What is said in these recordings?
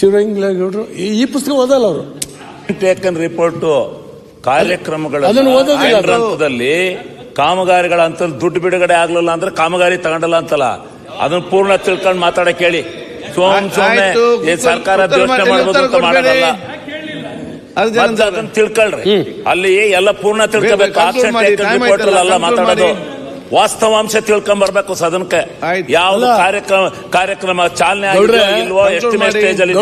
ಶಿವರಂಗೇಗೌಡರು ಈ- ಈ ಪುಸ್ತಕ ಓದಲ್ಲ ಅವರು? ಟೇಕನ್ ರಿಪೋರ್ಟ್ ಕಾರ್ಯಕ್ರಮಗಳ ಅದನ್ನು ಓದೋದಿಲ್ಲ ಅದು. ಕಾಮಗಾರಿಗಳ ಅಂತ ದುಡ್ಡು ಬಿಡುಗಡೆ ಆಗ್ಲಿಲ್ಲ ಅಂದ್ರೆ ಕಾಮಗಾರಿ ತಗೊಂಡಲ್ಲ ಅಂತಲ್ಲ. ಅದನ್ನ ಪೂರ್ಣ ತಿಳ್ಕೊಂಡು ಮಾತಾಡಕ್ ಹೇಳಿ ಸೋಮ್ ಸುಮ್ನೆ ಆಯ್ತು, ಉತ್ತರ- ಸರ್ಕಾರ ಉತ್ತರ ಯೋಚನೆ ಮಾಡಿ, ಮಾಡ್ಬೋದು ಉತ್ತರ ಅಂತ ಮಾಡೋದಲ್ಲ ಅರ್ಜಿ ಮತ್ತೆ ಅದನ್ನ ತಿಳ್ಕೊಳ್ರಿ. ಅಲ್ಲಿ ಎಲ್ಲ ಪೂರ್ಣ ತಿಳ್ಕೊಬೇಕು. ಬೇಗ ಆಕ್ಷನ್ ಮಾಡಿ, time ರಿಪೋರ್ಟ್ ಆಯ್ತಲ್ಲ, ಅಲ್ಲ ಮಾತಾಡೋದು ಮಾಡಿ. ವಾಸ್ತವಾಂಶ ತಿಳ್ಕೊಂಡ್ ಬರ್ಬೇಕು ಸದನಕ್ಕೆ. ಯಾವ ಕಾರ್ಯಕ್ರಮ ಕಾರ್ಯಕ್ರಮ ಚಾಲನೆ ಇಲ್ವೋ ಎಸ್ಟಿಮೇಟ್ ಸ್ಟೇಜ್ ಅಲ್ಲಿ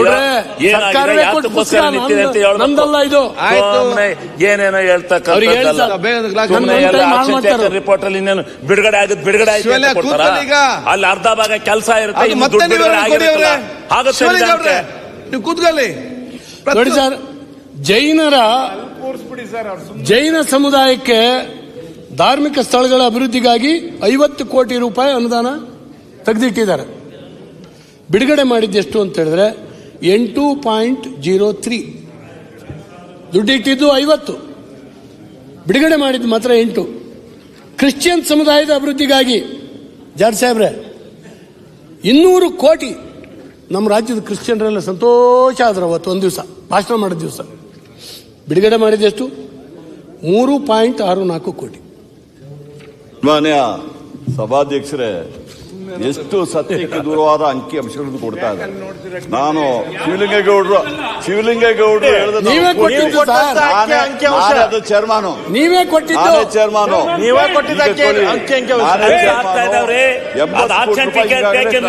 ಏನಾಗಿದೆ ಯಾತಕ್ಕೋಸ್ಕರ ನಿಂತಿದೆ ಅಂತ ಹೇಳ್ಬೇಕು. ಇದು. ಏನೇನೋ ಹೇಳ್ತಕ್ಕಂಥದ್ದಲ್ಲ. report ಅಲ್ಲಿ ಇನ್ನೇನು ಬಿಡುಗಡೆ ಆಗುತ್ತೆ ಬಿಡುಗಡೆ ಆಯ್ತು. ಅಲ್ಲಿ ಅರ್ಧ ಭಾಗ ಕೆಲಸ ಇರುತ್ತೆ ಇನ್ನು ದುಡ್ಡು ಬಿಡುಗಡೆ. ಆಗುತ್ತೆ ನೀವು ಕೂತ್ಕೊಳ್ಳಿ. ಸರ್ ಜೈನರ ಜೈನ ಸಮುದಾಯಕ್ಕೆ ಧಾರ್ಮಿಕ ಸ್ಥಳಗಳ ಅಭಿವೃದ್ಧಿಗಾಗಿ ಐವತ್ತು ಕೋಟಿ ರೂಪಾಯಿ ಅನುದಾನ ತೆಗೆದಿಟ್ಟಿದ್ದಾರೆ. ಬಿಡುಗಡೆ ಮಾಡಿದ್ದೆಷ್ಟು ಅಂತ ಹೇಳಿದ್ರೆ ಎಂಟು ಪಾಯಿಂಟ್ ಜೀರೋ ತ್ರೀ. ದುಡ್ಡಿಟ್ಟಿದ್ದು ಐವತ್ತು. ಬಿಡುಗಡೆ ಮಾಡಿದ್ದು ಮಾತ್ರ ಎಂಟು. ಕ್ರಿಶ್ಚಿಯನ್ ಸಮುದಾಯದ ಅಭಿವೃದ್ಧಿಗಾಗಿ ಜಾರ್ ಸಾಹೇಬ್ರೆ, ಇನ್ನೂರು ಕೋಟಿ ನಮ್ಮ ರಾಜ್ಯದ ಕ್ರಿಶ್ಚಿಯನ್ರೆಲ್ಲ ಸಂತೋಷ ಆದ್ರೆ ಅವತ್ತು, ಒಂದು ದಿವಸ. ಭಾಷಣ ಮಾಡಿದ ದಿವಸ. ಬಿಡುಗಡೆ ಮಾಡಿದ್ದೆಷ್ಟು ಮೂರು ಪಾಯಿಂಟ್ ಆರು ನಾಲ್ಕು ಕೋಟಿ. ಮಾನ್ಯ ಸಭಾಧ್ಯಕ್ಷರೇ ಎಷ್ಟು ಸತ್ಯಕ್ಕೆ ದೂರವಾದ ಅಂಕಿ ಅಂಶಗಳನ್ನು ಕೊಡ್ತಾ ಇದೆ ನಾನು ಶಿವಲಿಂಗೇಗೌಡರು ಶಿವಲಿಂಗೇಗೌಡರು ಹೇಳಿದ ನೀವೇ ಕೊಟ್ಟಿದ್ದು ಸರ್. ಅದು ಚೇರ್ಮಾನು ನೀವೇ ಕೊಟ್ಟಿದ್ದು. ಚೇರ್ಮಾನು ನೀವೇ ಕೊಟ್ಟಿದ್ದ ಅಂಕಿ- ಕೊಡಿ. ಅಂಕಿ- ಅಂಕಿ ಅಂಶ. ನಾನೇ ಅದೇ ಚೇರ್ಮಾನು. ಆಗ್ತಾ ಇದಾವ್ರಿ. ಎಂಬತ್ತು ಅದು ಕೋಟಿ action ರೂಪಾಯಿ taken- ಈಗಾಗಲೇ taken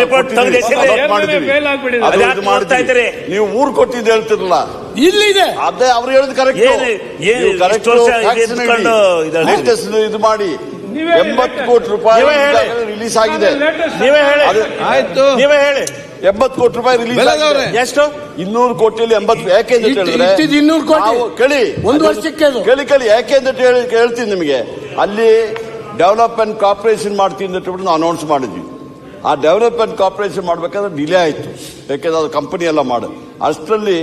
ನಾವು ಊರು ಕೊಟ್ಟಿದ್ದು ಹೇಳ್ತಿರಲ್ಲ ಇಲ್ಲಿದೆ. ಅದೇ ಅವ್ರು ಹೇಳಿದ್ ಕರೆಕ್ಟ್ ಇದು ಮಾಡಿ. ಎಂಬತ್ತು ಕೋಟಿ ರೂಪಾಯಿ ರಿಲೀಸ್ ಆಗಿದೆ. ನೀವೇ ಹೇಳಿ. ಆಯ್ತು. ನೀವೇ ಹೇಳಿ. ಎಂಬತ್ತು ಕೋಟಿ ರೂಪಾಯಿ ರಿಲೀಸ್ ಆಗಿದೆ. ಎಷ್ಟು? ಇನ್ನೂರು ಕೋಟಿಯಲ್ಲಿ ಎಂಬತ್ತು ಯಾಕೆ ಅಂತ ಹೇಳಿದ್ರೆ ಇನ್ನೂರು ಕೋಟಿ. ಕೇಳಿ ಒಂದು ವರ್ಷಕ್ಕೆ ಅದು. ಕೇಳಿ ಕೇಳಿ ಯಾಕೆ ಅಂತ ಹೇಳಿ ಹೇಳ್ತೀನಿ ನಿಮಗೆ. ಅಲ್ಲಿ ಡೆವಲಪ್ಮೆಂಟ್ ಕಾರ್ಪೊರೇಷನ್ ಮಾಡ್ತೀನಿ ಅಂತ ಹೇಳ್ಬಿಟ್ಟು ನಾವು ಅನೌನ್ಸ್ ಮಾಡಿದ್ವಿ. ಆ ಡೆವಲಪ್ಮೆಂಟ್ ಕಾರ್ಪೊರೇಷನ್ ಮಾಡ್ಬೇಕಾದ್ರೆ ಡಿಲೇ ಆಯಿತು. ಯಾಕೆಂದ್ರೆ ಅದು ಕಂಪನಿ ಎಲ್ಲ ಮಾಡು. ಅಷ್ಟರಲ್ಲಿ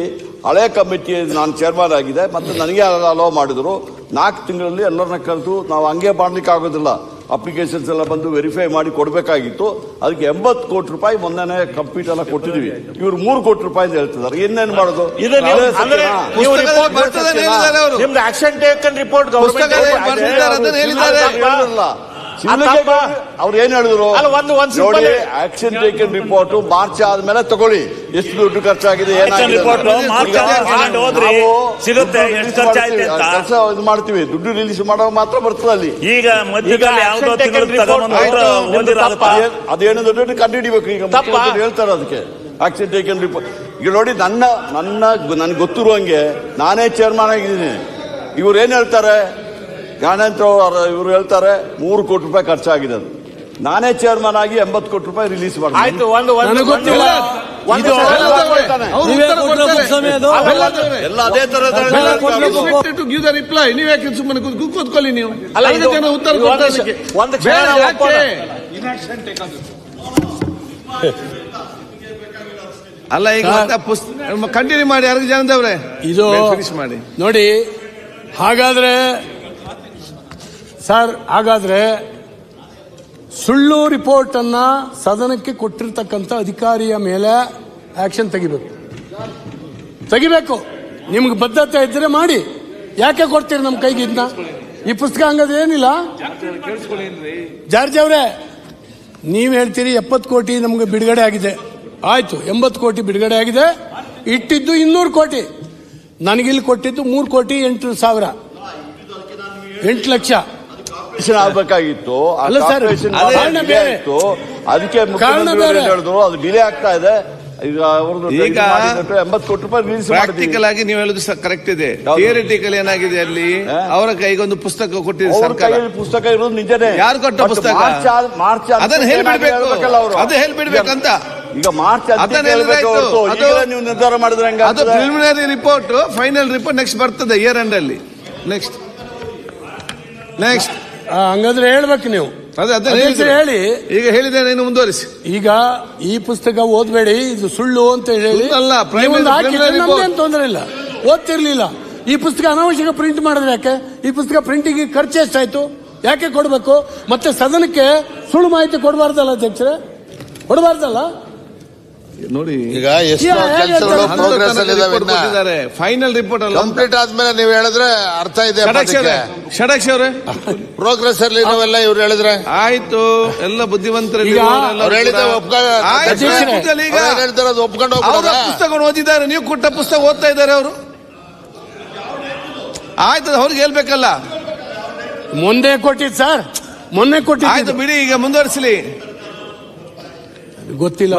ಹಳೆ ಕಮಿಟಿ ನಾನು ಚೇರ್ಮನ್ ಆಗಿದೆ. ಮತ್ತು ನನಗೆ ಅಲೋ ಮಾಡಿದ್ರು? ನಾಲ್ಕು ತಿಂಗಳಲ್ಲಿ ಎಲ್ಲರನ್ನ ಕರೆದು ನಾವು ಹಂಗೆ ಮಾಡ್ಲಿಕ್ಕೆ ಆಗೋದಿಲ್ಲ ಅಪ್ಲಿಕೇಶನ್ಸ್ ಎಲ್ಲ ಬಂದು ವೆರಿಫೈ ಮಾಡಿ ಕೊಡಬೇಕಾಗಿತ್ತು. ಅದಕ್ಕೆ ಎಂಬತ್ತು ಕೋಟಿ ರೂಪಾಯಿ ಮೊನ್ನೆ ಕಂಪ್ಲೀಟ್ ಎಲ್ಲ ಕೊಟ್ಟಿದ್ವಿ ಇವ್ರು ಮೂರು ಕೋಟಿ ರೂಪಾಯಿ ಅಂತ ಹೇಳ್ತಿದ್ದಾರೆ. ಇನ್ನೇನು ಮಾಡೋದು. ನಿಮ್ದು ಆಕ್ಷನ್ ಟೇಕನ್ ರಿಪೋರ್ಟ್ ಅವ್ರು ಏನ್ ಹೇಳಿದ್ರು? ಅಲ್ಲ, ಒಂದು- ಒಂದು ನೋಡಿ ಆಕ್ಷನ್ ಟೇಕನ್ ರಿಪೋರ್ಟ್ ಮಾರ್ಚ್ ಆದ್ಮೇಲೆ ತಗೊಳ್ಳಿ. ಎಷ್ಟು ದುಡ್ಡು ಖರ್ಚಾಗಿದೆ ಏನಾಗಿದೆ. ಕೆಲಸ ಇದು ಮಾಡ್ತೀವಿ. ದುಡ್ಡು ರಿಲೀಸ್ ಮಾಡೋ ಮಾತ್ರ ಬರ್ತದೆ ಅಲ್ಲಿ. ಈಗ ಅದೇನು ದುಡ್ಡು ಕಂಡುಹಿಡಿಬೇಕು. ಈಗ ತಪ್ಪಾ? ಹೇಳ್ತಾರೆ ಅದಕ್ಕೆ. ಆಕ್ಷನ್ ಟೇಕನ್ ರಿಪೋರ್ಟ್ ಈಗ ನೋಡಿ ನನ್ನ ನನ್ನ ನನ್ಗೆ ಗೊತ್ತಿರುವಂಗೆ ನಾನೇ ಚೇರ್ಮನ್ ಆಗಿದ್ದೀನಿ. ಇವ್ರು ಏನ್ ಹೇಳ್ತಾರೆ? ಜ್ಞಾನೇಂದ್ರ ಇವರು ಹೇಳ್ತಾರೆ ಮೂರು ಕೋಟಿ ರೂಪಾಯಿ ಖರ್ಚಾಗಿದೆ ಅದು ನಾನೇ ಚೇರ್ಮನ್ ಆಗಿ ಎಂಬತ್ತು ಕೋಟಿ ರೂಪಾಯಿ ರಿಲೀಸ್ ಆಯ್ತು ಒಂದು ಒಂದು ನನಗೆ ಗೊತ್ತಿಲ್ಲ. ಒಂದು ಇದು- ಸಲ ಕೊಡ್ತಾನೆ. ಅವ್ರು ನೀವೇ ಉತ್ತರ ಕೊಟ್ಟಿರೋ ಕೊಡ್ತಾರೆ. book ಸಮಯ ಅದು? ಅವೆಲ್ಲ ಎಲ್ಲ ಅದೇ ತರ ಟು ಗಿವ್ ದ ರಿಪ್ಲೈ ನೀವು ಯಾಕೆ ಸುಮ್ಮನೆ ಕೂತ್- ಕೂತ್ಕೊಳ್ಳಿ ನೀವು ಅಲ್ಲ, ಐದು ಇದು- ಜನ ಉತ್ತರ ಇದು ಒಂದು ಕೊಡ್ತಾರೆ ಕ್ಷಣ- ಅದಕ್ಕೆ. ಒಂದು ಕ್ಷಣ ಬೇಡ, ನಾವು ಯಾಕೆ? ಅಲ್ಲ ಈಗ ಸರ್. ಮತ್ತೆ ಪುಸ್ತಕ ಕಂಟಿನ್ಯೂ ಮಾಡಿ ಯಾರಿಗೆ ಜನದವ್ರೆ ಇದು ಫಿನಿಶ್ ಮಾಡಿ ನೋಡಿ ಹಾಗಾದ್ರೆ ಸರ್, ಹಾಗಾದ್ರೆ ಸುಳ್ಳು ರಿಪೋರ್ಟ್ ಅನ್ನ ಸದನಕ್ಕೆ ಕೊಟ್ಟಿರ್ತಕ್ಕಂಥ ಅಧಿಕಾರಿಯ ಮೇಲೆ ಆಕ್ಷನ್ ತೆಗಿಬೇಕು. ತೆಗಿಬೇಕು. ನಿಮ್ಗೆ ಬದ್ಧತೆ ಇದ್ರೆ ಮಾಡಿ. ಯಾಕೆ ಕೊಡ್ತೀರಿ ನಮ್ಮ ಕೈಗೆ ಇದನ್ನ? ಈ ಪುಸ್ತಕ ಹಂಗಾದ್ರೆ ಏನಿಲ್ಲ? ಜಾರ್ಜ್ ಅವರೇ, ನೀವು ಹೇಳ್ತೀರಿ ಎಪ್ಪತ್ತು ಕೋಟಿ ನಮ್ಗೆ ಬಿಡುಗಡೆ ಆಗಿದೆ. ಆಯ್ತು, ಎಂಬತ್ತು ಕೋಟಿ ಬಿಡುಗಡೆ ಆಗಿದೆ. ಇಟ್ಟಿದ್ದು ಇನ್ನೂರು ಕೋಟಿ. ನನಗಿಲ್ಲಿ ಕೊಟ್ಟಿದ್ದು ಮೂರು ಕೋಟಿ ಎಂಟು ಸಾವಿರ. ಎಂಟು ಲಕ್ಷ. ಆಗ್ಬೇಕಾಗಿತ್ತು ಆ ಅಲ್ಲ ಸರ್, corporation ಅದೇ ಕಾರಣ delay ಬೇರೆ. ಆಯ್ತು. ಅದಕ್ಕೆ. ಹೇಳಿದ್ರು ಅದು ಬಿಲೆ ಆಗ್ತಾ ಇದೆ ಈಗ ಅವ್ರದ್ದು ಈಗ ಎಂಬತ್ತು ಕೋಟಿ ರೂಪಾಯಿ ರಿಲೀಸ್ ಪ್ರಾಕ್ಟಿಕಲ್ ಆಗಿ ನೀವು ಹೇಳುದು ಕರೆಕ್ಟ್ ಇದೆ ಯಾವ್ದು? ಥಿಯರಿಟಿಕಲ್ ಏನಾಗಿದೆ ಅಲ್ಲಿ ಹಾ? ಅವರ ಕೈಗೊಂದು ಪುಸ್ತಕ ಕೊಟ್ಟಿದೆ ಅವ್ರ ಸರ್ಕಾರ ಕೈಯಲ್ಲಿ ಪುಸ್ತಕ ಇರೋದು ನಿಜನೇ ಯಾರು ಕೊಟ್ಟ ಪುಸ್ತಕ? ಮಾರ್ಚ್ ಆದ್- ಮಾರ್ಚ್ ಆದ ಅದನ್ನ ತಕ್ಷಣ ಹೇಳ್ಬಿಡ್ಬೇಕು. ಹೇಳ್ಬೇಕಲ್ಲ ಅವ್ರು. ಅದು ಹೇಳ್ಬಿಡ್ಬೇಕಂತ. ಈಗ ಮಾರ್ಚ್ ಅದನ್ನ ಅದನ್ನ ಹೇಳಿದ್ರೆ ಹೇಳ್ಬೇಕು ಆಯ್ತು. ಅದು- ಈಗಲೇ ನೀವು ನಿರ್ಧಾರ ಮಾಡಿದ್ರೆ ಅದು preliminary report final report next ಬರ್ತದೆ ಇಯರ್ ಎಂಡ್ ಅಲ್ಲಿ ನೆಕ್ಸ್ಟ್ ನೆಕ್ಸ್ಟ್ ಹಂಗಾದ್ರೆ ಹೇಳ್ಬೇಕು ನೀವು. ಅದೇ ಹೇಳಿ. ಈಗ ಹೇಳಿದೆ ಇನ್ನು ಮುಂದುವರಿಸಿ. ಈಗ ಈ ಪುಸ್ತಕ ಓದ್ಬೇಡಿ ಇದು ಸುಳ್ಳು ಅಂತ ಹೇಳಿ. ಅಲ್ಲ ತೊಂದರೆ ಇಲ್ಲ. ಓದ್ತಿರ್ಲಿಲ್ಲ. ಈ ಪುಸ್ತಕ ಅನಾವಶ್ಯಕ ಪ್ರಿಂಟ್ ಮಾಡಿದ್ರೆ ಯಾಕೆ? ಈ ಪುಸ್ತಕ ಪ್ರಿಂಟಿಂಗ್ ಖರ್ಚು ಎಷ್ಟಾಯ್ತು? ಯಾಕೆ ಕೊಡಬೇಕು? ಮತ್ತೆ ಸದನಕ್ಕೆ ಸುಳ್ಳು ಮಾಹಿತಿ ಕೊಡಬಾರ್ದಲ್ಲ ಅಧ್ಯಕ್ಷರೇ? ಕೊಡಬಾರ್ದಲ್ಲ? ನೋಡಿ ಈಗ ಎಷ್ಟು ಕೆಲಸಗಳು ಪ್ರೋಗ್ರೆಸ್ ಅಲ್ಲಿ ಇದಾವೆ ಫೈನಲ್ ರಿಪೋರ್ಟ್ ಅಲ್ಲ ಕಂಪ್ಲೀಟ್ ಆದ್ಮೇಲೆ ನೀವು ಹೇಳಿದ್ರೆ ಅರ್ಥ ಇದೆ ಷಡಕ್ಷ ಅವ್ರೆ ಪ್ರೋಗ್ರೆಸ್ ಅಲ್ಲಿ ನಾವೆಲ್ಲ ಇವ್ರು ಹೇಳಿದ್ರೆ ಆಯ್ತು ಎಲ್ಲ ಬುದ್ಧಿವಂತರಲ್ಲಿ ಒಪ್ಕೊಂಡು ಅವರ ಪುಸ್ತಕ ಓದಿದ್ದಾರೆ ನೀವು ಕೊಟ್ಟ ಪುಸ್ತಕ ಓದ್ತಾ ಇದ್ದಾರೆ ಅವರು ಆಯ್ತು ಅವ್ರಿಗೆ ಹೇಳ್ಬೇಕಲ್ಲ ಮುಂದೆ ಕೊಟ್ಟಿದ್ ಸರ್ ಮೊನ್ನೆ ಆಯ್ತು ಕೊಟ್ಟಿದ್ದು ಬಿಡಿ ಈಗ ಮುಂದುವರಿಸಲಿ ಗೊತ್ತಿಲ್ಲ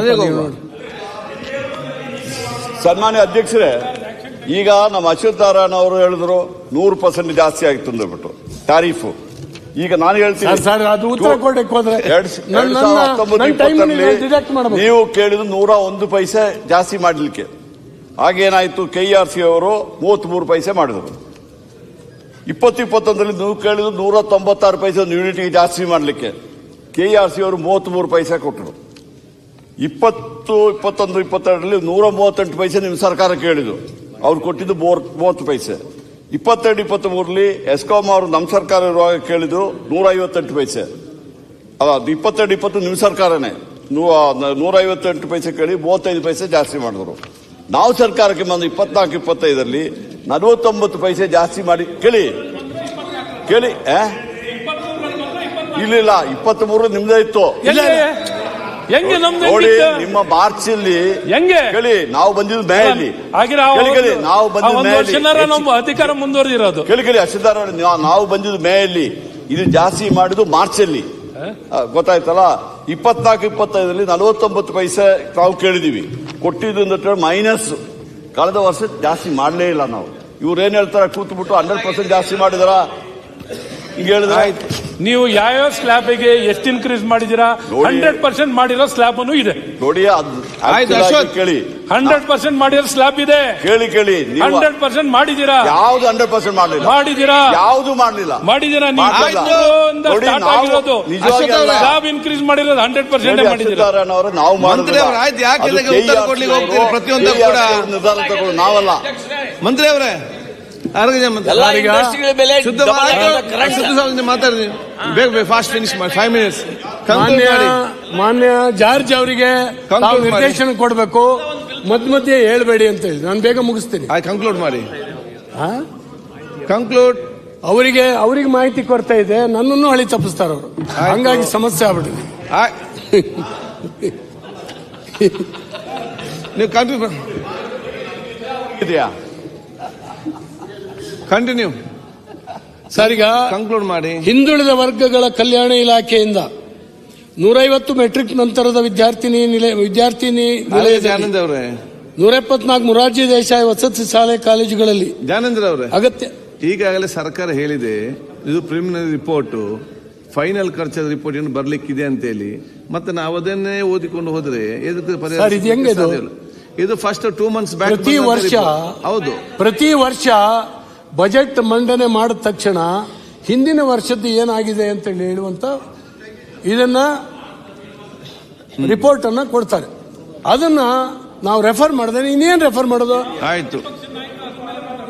ಸನ್ಮಾನ್ಯ ಅಧ್ಯಕ್ಷರೇ ಈಗ ನಮ್ಮ ಅಶ್ವಥ್ ನಾರಾಯಣ ಅವರು ಹೇಳಿದ್ರು ನೂರು ಪರ್ಸೆಂಟ್ ಜಾಸ್ತಿ ಆಗಿತ್ತು ಅಂದ್ಬಿಟ್ಟು ತಾರೀಫು. ಈಗ ನಾನು ಹೇಳ್ತೀನಿ. ನೀವು ಕೇಳಿದ ನೂರ ಒಂದು ಪೈಸೆ ಜಾಸ್ತಿ ಮಾಡಲಿಕ್ಕೆ. ಆಗೇನಾಯ್ತು ಕೆ ಆರ್ ಸಿ ಅವರು ಮೂವತ್ಮೂರು ಪೈಸೆ ಮಾಡಿದ್ರು. ಇಪ್ಪತ್ತು ಇಪ್ಪತ್ತೊಂದರಲ್ಲಿ ನೀವು ಕೇಳಿದ್ರು ನೂರ ತೊಂಬತ್ತಾರು ಪೈಸೆ ಒಂದು ಯೂನಿಟ್ಗೆ ಜಾಸ್ತಿ ಮಾಡಲಿಕ್ಕೆ. ಕೆ ಆರ್ ಸಿ ಅವರು ಮೂವತ್ಮೂರು ಪೈಸೆ ಕೊಟ್ಟರು. ಇಪ್ಪತ್ತು, ಇಪ್ಪತ್ತೊಂದು, ಇಪ್ಪತ್ತೆರಡರಲ್ಲಿ ನೂರ ಮೂವತ್ತೆಂಟು ಪೈಸೆ ನಿಮ್ಮ ಸರ್ಕಾರ ಕೇಳಿದ್ರು ಅವ್ರು ಕೊಟ್ಟಿದ್ದು ಮೂರ್ ಮೂವತ್ತು ಪೈಸೆ. ಇಪ್ಪತ್ತೆರಡು ಇಪ್ಪತ್ತ್ ಮೂರರಲ್ಲಿ ಎಸ್ಕಾಂ ಅವರು ನಮ್ಮ ಸರ್ಕಾರ ಇರುವಾಗ ಕೇಳಿದ್ರು ನೂರ ಐವತ್ತೆಂಟು ಪೈಸೆ. ಅಲ್ಲ, ಅದು ಇಪ್ಪತ್ತೆರಡು, ಇಪ್ಪತ್ತು ನಿಮ್ಮ ಸರ್ಕಾರನೇ. ನೂರ ಐವತ್ತೆಂಟು ಪೈಸೆ ಕೇಳಿ ಮೂವತ್ತೈದು ಪೈಸೆ ಜಾಸ್ತಿ ಮಾಡಿದ್ರು. ನಾವು ಸರ್ಕಾರಕ್ಕೆ ಬಂದು ಇಪ್ಪತ್ನಾಲ್ಕು, ಇಪ್ಪತ್ತೈದರಲ್ಲಿ ನಲವತ್ತೊಂಬತ್ತು ಪೈಸೆ ಜಾಸ್ತಿ ಮಾಡಿ, ಕೇಳಿ. ಕೇಳಿ? ಇಲ್ಲ ಇಲ್ಲ ಇಪ್ಪತ್ತ್ ಮೂರು ನಿಮ್ದೇ ಇತ್ತು. ಹೆಂಗೆ ನಮ್ದು ನೋಡಿ ನಿಮ್ಮ ಮಾರ್ಚ್ ಅಲ್ಲಿ ಹೆಂಗೆ? ಕೇಳಿ ನಾವು ಬಂದಿದ್ದು ಮೇ ಹಾಗೆ ಆಗಿರೋ ಆ ಕೇಳಿ ಕೇಳಿ ಒಂದು- ನಾವು ಬಂದಿದ್ದು ನಮ್ಮ ಅಧಿಕಾರ ಮುಂದುವರೆದಿರೋದು. ಕೇಳಿ ಕೇಳಿ ಅಶ್ವತ್ಥಾರ ನಾವು ಬಂದಿದ್ದು ಮೇ ಅಲ್ಲಿ ಇದು ಜಾಸ್ತಿ ಮಾಡಿದ್ದು ಮಾರ್ಚ್ ಅಲ್ಲಿ ಆ, ಗೊತ್ತಾಯ್ತಲ್ಲ? ಇಪ್ಪತ್ನಾಲ್ಕು ಇಪ್ಪತ್ತೈದರಲ್ಲಿ ನಲವತ್ತೊಂಬತ್ತು ಪೈಸೆ ನಾವು ಕೇಳಿದೀವಿ. ಕೊಟ್ಟಿದ್ದು ಮೈನಸ್. ಕಳೆದ ವರ್ಷ ಜಾಸ್ತಿ ಮಾಡಲೇ ಇಲ್ಲ ನಾವು. ಇವ್ರು ಏನ್ ಹೇಳ್ತಾರೆ? ಕೂತ್ಬಿಟ್ಟು ಹಂಡ್ರೆಡ್ ಪರ್ಸೆಂಟ್ ಜಾಸ್ತಿ ಮಾಡಿದಾರ? ಹಿಂಗೆ ಹೇಳಿದ್ರೆ? ಆಯ್ತು. ನೀವು ಯಾವ್ಯಾವ ಸ್ಲ್ಯಾಬಿಗೆ ಎಷ್ಟು ಇನ್ಕ್ರೀಸ್ ಮಾಡಿದೀರಾ. ಹಂಡ್ರೆಡ್ ಪರ್ಸೆಂಟ್ ಮಾಡಿರೋ ಸ್ಲ್ಯಾಬ್ ಇದೆ. ನೋಡಿ ಕೇಳಿ. ಹಂಡ್ರೆಡ್ ಪರ್ಸೆಂಟ್ ಮಾಡಿರೋ ಸ್ಲ್ಯಾಬ್ ಇದೆ. ಕೇಳಿ ಕೇಳಿ. ನೀವು ಹಂಡ್ರೆಡ್ ಪರ್ಸೆಂಟ್ ಮಾಡಿದೀರಾ ಯಾವ್ದು ಹಂಡ್ರೆಡ್ ಪರ್ಸೆಂಟ್ ಮಾಡಲಿಲ್ಲ? ಮಾಡಿದೀರಾ ಯಾವ್ದು ಮಾಡಲಿಲ್ಲ? ಮಾಡಿದೀರಾ ನೀವು? ಮಾಡಿಲ್ಲ. ಆಗಿರೋದು. ಸ್ಲ್ಯಾಬ್ ಇನ್ಕ್ರೀಸ್ ಮಾಡಿರೋದು ಹಂಡ್ರೆಡ್ ಪರ್ಸೆಂಟ್ ಮಾಡಿದೀರಾ ಅವರು ನಾವು ಮಂತ್ರಿ ಅವರು ಆಯ್ತು, ಯಾಕೆ ಉತ್ತರ ಕೊಡ್ಲಿಕ್ಕೆ ಹೋಗ್ತೀರಿ? ಪ್ರತಿಯೊಂದಕ್ಕೂ ಕೂಡ? ನಿರ್ಧಾರ ನಾವಲ್ಲ. ಮಂತ್ರಿ? ಅವರೇ ಆರೋಗ್ಯ ಮಂತ್ರಿ ಎಲ್ಲ ಬೇಗ ಬೇಗ ಫಾಸ್ಟ್ ಫಿನಿಶ್ ಮಾಡಿ ಫೈವ್ ಮಿನಿಟ್ಸ್ ಮಾನ್ಯ ಮಾನ್ಯ ಜಾರ್ಜ್ ಅವರಿಗೆ ತಾವು ನಿರ್ದೇಶನ ಕೊಡಬೇಕು. ಮಧ್ಯ ಮಧ್ಯೆ ಹೇಳ್ಬೇಡಿ ಅಂತ ಹೇಳಿ. ನಾನು ಬೇಗ ಮುಗಿಸ್ತೀನಿ. ಆಯ್ತು ಕಂಕ್ಲೂಡ್ ಮಾಡಿ. ಆ? ಕಂಕ್ಲೂಡ್. ಅವರಿಗೆ ಅವರಿಗೆ ಮಾಹಿತಿ ಕೊಡ್ತಾ ಇದೆ. ನನ್ನನ್ನು ಹಳಿ ತಪ್ಪಿಸ್ತಾರ ಅವರು. ಹಂಗಾಗಿ ಸಮಸ್ಯೆ ಆಗ್ಬಿಟ್ಟಿದೆ. ನೀವು ಕಂಟಿನ್ಯೂ ಇದೆಯಾ? ಕಂಟಿನ್ಯೂ ಸರ್ ಈಗ ಕಂಕ್ಲೂಡ್ ಮಾಡಿ. ಹಿಂದುಳಿದ ವರ್ಗಗಳ ಕಲ್ಯಾಣ ಇಲಾಖೆಯಿಂದ ನೂರೈವತ್ತು ಮೆಟ್ರಿಕ್ ನಂತರದ ವಿದ್ಯಾರ್ಥಿನಿ ನಿಲಯ ವಿದ್ಯಾರ್ಥಿನಿ ಅವರೇ. ನೂರ ಎಪ್ಪತ್ನಾಲ್ಕು ಮೊರಾರ್ಜಿ ದೇಸಾಯಿ ವಸತಿ ಶಾಲೆ ಕಾಲೇಜುಗಳಲ್ಲಿ ಜಾನಂದ್ರ ಅವರೇ. ಅಗತ್ಯ ಈಗಾಗಲೇ ಸರ್ಕಾರ ಹೇಳಿದೆ ಇದು ಪ್ರಿಮಿನರಿ ರಿಪೋರ್ಟ್ ಫೈನಲ್ ಖರ್ಚದ ರಿಪೋರ್ಟ್ ಏನು ಬರ್ಲಿಕ್ಕಿದೆ ಅಂತ ಹೇಳಿ ಮತ್ತೆ ನಾವು ಅದನ್ನೇ ಓದಿಕೊಂಡು ಹೋದ್ರೆ? ಇದು ಫಸ್ಟ್ ಟೂ ಮಂತ್ಸ್ ಬ್ಯಾಕ್ ಪ್ರತಿ ವರ್ಷ ಹೌದು. ಪ್ರತಿ ವರ್ಷ ಬಜೆಟ್ ಮಂಡನೆ ಮಾಡಿದ ತಕ್ಷಣ ಹಿಂದಿನ ವರ್ಷದ್ದು ಏನಾಗಿದೆ ಅಂತ ಹೇಳಿ ಹೇಳುವಂತ ಇದನ್ನ ರಿಪೋರ್ಟ್ ಅನ್ನ ಕೊಡ್ತಾರೆ. ಅದನ್ನ ನಾವು ರೆಫರ್ ಮಾಡಿದ್ರೆ ಇನ್ನೇನು ರೆಫರ್ ಮಾಡೋದು? ಆಯ್ತು.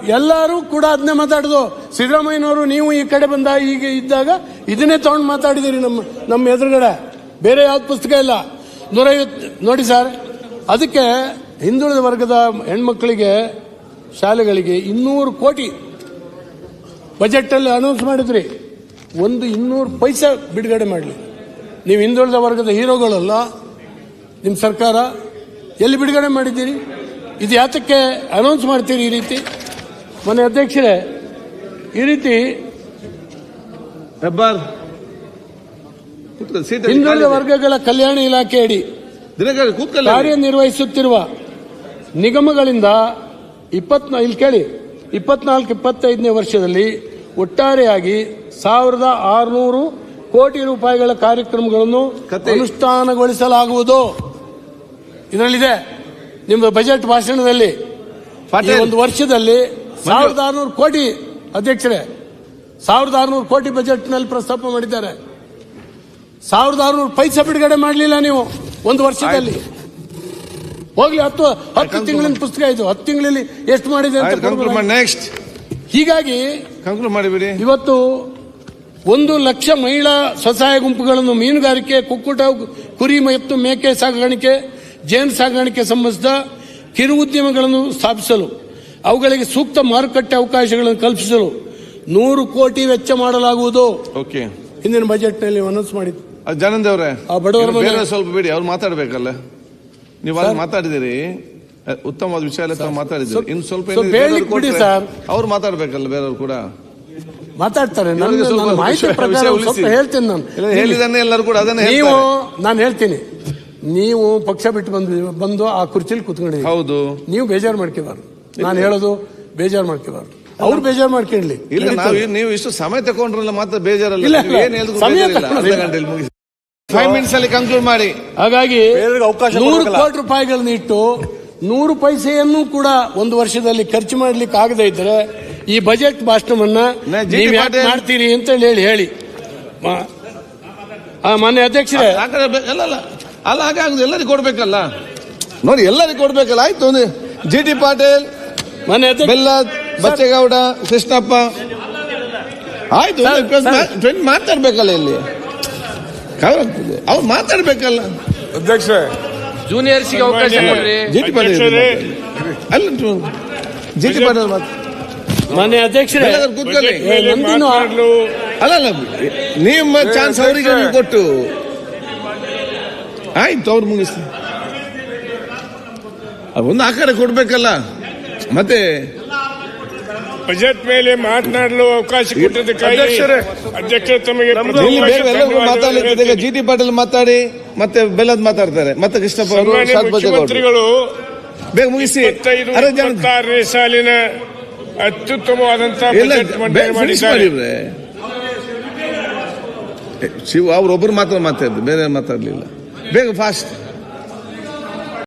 ಎಲ್ಲರೂ ಕೂಡ ಅದನ್ನೇ ಮಾತಾಡೋದು. ಸಿದ್ದರಾಮಯ್ಯನವರು ನೀವು ಈ ಕಡೆ ಬಂದ ಈಗ ಇದ್ದಾಗ ಇದನ್ನೇ ತಗೊಂಡು ಮಾತಾಡಿದಿರಿ ನಮ್ಮ ನಮ್ಮ ಎದುರುಗಡೆ. ಬೇರೆ ಯಾವ್ದು ಪುಸ್ತಕ ಇಲ್ಲ. ನೂರೈವತ್ತು ನೋಡಿ ಸರ್ ಅದಕ್ಕೆ ಹಿಂದುಳಿದ ವರ್ಗದ ಹೆಣ್ಮಕ್ಳಿಗೆ ಶಾಲೆಗಳಿಗೆ ಇನ್ನೂರು ಕೋಟಿ ಬಜೆಟಲ್ಲಿ ಅನೌನ್ಸ್ ಮಾಡಿದ್ರಿ. ಒಂದು ಇನ್ನೂರು ಪೈಸೆ ಬಿಡುಗಡೆ ಮಾಡಲಿ. ನೀವು ಹಿಂದುಳಿದ ವರ್ಗದ ಹೀರೋಗಳಲ್ಲ ನಿಮ್ಮ ಸರ್ಕಾರ ಎಲ್ಲಿ ಬಿಡುಗಡೆ ಮಾಡಿದ್ದೀರಿ? ಇದು ಯಾತಕ್ಕೆ ಅನೌನ್ಸ್ ಮಾಡ್ತೀರಿ ಈ ರೀತಿ? ಮನೆ ಅಧ್ಯಕ್ಷರೇ ಈ ರೀತಿ ಹಿಂದುಳಿದ ವರ್ಗಗಳ ಕಲ್ಯಾಣ ಇಲಾಖೆಯಡಿ ದಿನಕರ್ ಕೂತ್ಕೊಳ್ಳಿ. ಕಾರ್ಯನಿರ್ವಹಿಸುತ್ತಿರುವ ನಿಗಮಗಳಿಂದ ಇಪ್ಪತ್ ಇಲ್ಲಿ ಕೇಳಿ. ಇಪ್ಪತ್ನಾಲ್ಕು ಇಪ್ಪತ್ತೈದನೇ ವರ್ಷದಲ್ಲಿ ಒಟ್ಟಾರೆಯಾಗಿ ಸಾವಿರದ ಆರುನೂರು ಕೋಟಿ ರೂಪಾಯಿಗಳ ಕಾರ್ಯಕ್ರಮಗಳನ್ನು. ಅನುಷ್ಠಾನಗೊಳಿಸಲಾಗುವುದು. ಇದರಲ್ಲಿದೆ ನಿಮ್ಮ ಬಜೆಟ್ ಭಾಷಣದಲ್ಲಿ. ಒಂದು ವರ್ಷದಲ್ಲಿ ಸಾವಿರದ ಆರುನೂರು ಕೋಟಿ ಅಧ್ಯಕ್ಷರೇ ಸಾವಿರದ ಆರುನೂರು ಕೋಟಿ ಬಜೆಟ್ನಲ್ಲಿ ಪ್ರಸ್ತಾಪ ಮಾಡಿದ್ದಾರೆ. ಸಾವಿರದ ಆರುನೂರು ಪೈಸೆ ಬಿಡುಗಡೆ ಮಾಡಲಿಲ್ಲ ನೀವು ಒಂದು ವರ್ಷದಲ್ಲಿ. ಹೋಗ್ಲಿ ಹತ್ತು ಹತ್ತು ತಿಂಗಳಿನ ಪುಸ್ತಕ ಇದು ಹತ್ತು ತಿಂಗಳಲ್ಲಿ ಎಷ್ಟು ಮಾಡಿದೆ ಅಂತ ನೆಕ್ಸ್ಟ್ ಹೀಗಾಗಿ ಕಂಕ್ಲೂಡ್ ಮಾಡಿಬಿಡಿ ಇವತ್ತು ಒಂದು ಲಕ್ಷ ಮಹಿಳಾ ಸ್ವಸಹಾಯ ಗುಂಪುಗಳನ್ನು ಮೀನುಗಾರಿಕೆ ಕುಕ್ಕುಟ ಕುರಿ ಮತ್ತು ಮೇಕೆ ಸಾಗಾಣಿಕೆ ಜೇನು ಸಾಗಾಣಿಕೆ ಸಂಬಂಧಿಸಿದ ಕಿರು ಉದ್ಯಮಗಳನ್ನು ಸ್ಥಾಪಿಸಲು ಅವುಗಳಿಗೆ ಸೂಕ್ತ ಮಾರುಕಟ್ಟೆ ಅವಕಾಶಗಳನ್ನು ಕಲ್ಪಿಸಲು ನೂರು ಕೋಟಿ ವೆಚ್ಚ ಮಾಡಲಾಗುವುದು. ಓಕೆ ಹಿಂದಿನ ಬಜೆಟ್ನಲ್ಲಿ ಅನೌನ್ಸ್ ಅವರೇ ಆ ಬಡವರ ಸ್ವಲ್ಪ ಬಿಡಿ ಅವ್ರು ಮಾತಾಡ್ಬೇಕಲ್ಲ. ನೀವು ಅಲ್ಲಿ ಮಾತಾಡಿದಿರಿ. ಉತ್ತಮವಾದ ವಿಷಯ ಮಾತಾಡಿದ್ರು. ಇನ್ನು ಸ್ವಲ್ಪ. ಅವ್ರು ಮಾತಾಡ್ಬೇಕಲ್ಲ ಬೇರೆಯವ್ರು ಕೂಡ. ಮಾತಾಡ್ತಾರೆ. ಮಾಹಿತಿ ಪ್ರಕಾರ ಸ್ವಲ್ಪ ಹೇಳ್ತೀನಿ ನಾನು. ಹೇಳಿದನ್ನೇ ಎಲ್ಲರೂ ಕೂಡ ಅದನ್ನೇ ನೀವು ನಾನು ಹೇಳ್ತೀನಿ. ನೀವು ಪಕ್ಷ ಬಿಟ್ಟು ಬಂದು ಬಂದು ಆ ಕುರ್ಚಿಲಿ ಕುತ್ಕೊಂಡಿ ಹೌದು. ನೀವು ಬೇಜಾರು ಮಾಡ್ಕೋಬಾರ್ದು. ನಾನು ಹೇಳೋದು ಬೇಜಾರು ಮಾಡ್ಕೋಬಾರ್ದು. ಅವ್ರು ಬೇಜಾರು ಮಾಡ್ಕೊಳ್ಳಿ. ಇಲ್ಲ ನಾವು ನೀವು ಇಷ್ಟು ಸಮಯ ತಗೊಂಡ್ರಲ್ಲ ಮಾತ್ರ ಬೇಜಾರಲ್ಲ. ಏನ್ ಹೇಳಿದ್ರು ಫೈವ್ ಮಿನಿಟ್ಸ್ ಅಲ್ಲಿ ಕನ್ಕ್ಲೂಡ್ ಮಾಡಿ. ಹಾಗಾಗಿ ಬೇರೆಯವ್ರಿಗೆ ಅವಕಾಶ ನೂರು. ಕೋಟಿ ರೂಪಾಯಿಗಳನ್ನ ಇಟ್ಟು ನೂರು ಪೈಸೆಯನ್ನು ಕೂಡ ಒಂದು ವರ್ಷದಲ್ಲಿ ಖರ್ಚು ಮಾಡ್ಲಿಕ್ಕೆ ಆಗದೇ ಇದ್ರೆ ಈ ಬಜೆಟ್ ಭಾಷಣವನ್ನ ನಾ ಜಿ ಟಿ ನೀವು ಯಾಕೆ ಪಾಟೀಲ್- ಮಾಡ್ತೀರಿ ಅಂತ ಹೇಳಿ ಹೇಳಿ. ಮಾ- ಆ, ಮಾನ್ಯ ಅಧ್ಯಕ್ಷರೇ. ಆ ಕಡೆ ಬೆ- ಅಲ್ಲ ಅಲ್ಲ ಆಗುದು ಎಲ್ಲರಿಗೂ ಕೊಡ್ಬೇಕಲ್ಲ? ನೋಡಿ ಎಲ್ಲರಿಗೂ ಕೊಡ್ಬೇಕಲ್ಲ ಆಯ್ತು ಒಂದು. ಜಿ ಟಿ ಪಾಟೀಲ್ ಮಾನ್ಯ ಅಧ್ಯಕ್ಷ ಬೆಲ್ಲ ಬಚ್ಚೇಗೌಡ ಕೃಷ್ಣಪ್ಪ. ಆಯ್ತು ಮಾತಾಡ್ಬೇಕಲ್ಲ ಇಲ್ಲಿ. ಅವ್ರು ಮಾತಾಡ್ಬೇಕಲ್ಲ. ಅಧ್ಯಕ್ಷ ಜೂನಿಯರ್ಸ್ಗೆ ಅವಕಾಶ ಕೊಡ್ರಿ. ಜಿ ಟಿ ಪಾಟೀಲ್ ಅಧ್ಯಕ್ಷರೇ. ಅಲ್ಲ ಜಿ ಟಿ ಪಾಟೀಲ್ ಮಾತು ಮಾನ್ಯ ಅಧ್ಯಕ್ಷರೇ ಅಲ್ಲಲ್ಲ ಕೂತ್ಕೊಳ್ಳಿ. ಏ, ಅಲ್ಲ ಅಲ್ಲ ನಿಮ್ಮ ಚಾನ್ಸ್ ಅವರಿಗೆ ನೀವು ಕೊಟ್ಟು. ಆಯ್ತು ಅವ್ರು ಮುಗಿಸಿ ಒಂದು ಆಕಾರ ಕಡೆ ಕೊಡ್ಬೇಕಲ್ಲ. ಮತ್ತೆ ಬಜೆಟ್ ಮೇಲೆ ಮಾತನಾಡಲು ಅವಕಾಶ ಕೊಟ್ಟಿದ್ದಕ್ಕಾಗಿ ತಮಗೆ ಮಾತಾಡ್ಲಿಕ್ಕೆ ಜಿ ಟಿ ಪಾಟೀಲ್ ಮಾತಾಡಿ ಮತ್ತೆ ಬೆಲ್ಲದ್ ಮಾತಾಡ್ತಾರೆ. ಮತ್ತೆ ಕೃಷ್ಣಪ್ಪ ಮುಖ್ಯಮಂತ್ರಿಗಳು ಬೇಗ ಮುಗಿಸಿ. ಇಪ್ಪತ್ತಾರನೇ ಸಾಲಿನ ಅತ್ಯುತ್ತಮವಾದಂತಹ ಶಿವ ಅವ್ರೊಬ್ರು ಮಾತ್ರ ಮಾತಾಡಿದ್ರು ಬೇರೆ ಮಾತಾಡ್ಲಿಲ್ಲ. ಬೇಗ ಫಾಸ್ಟ್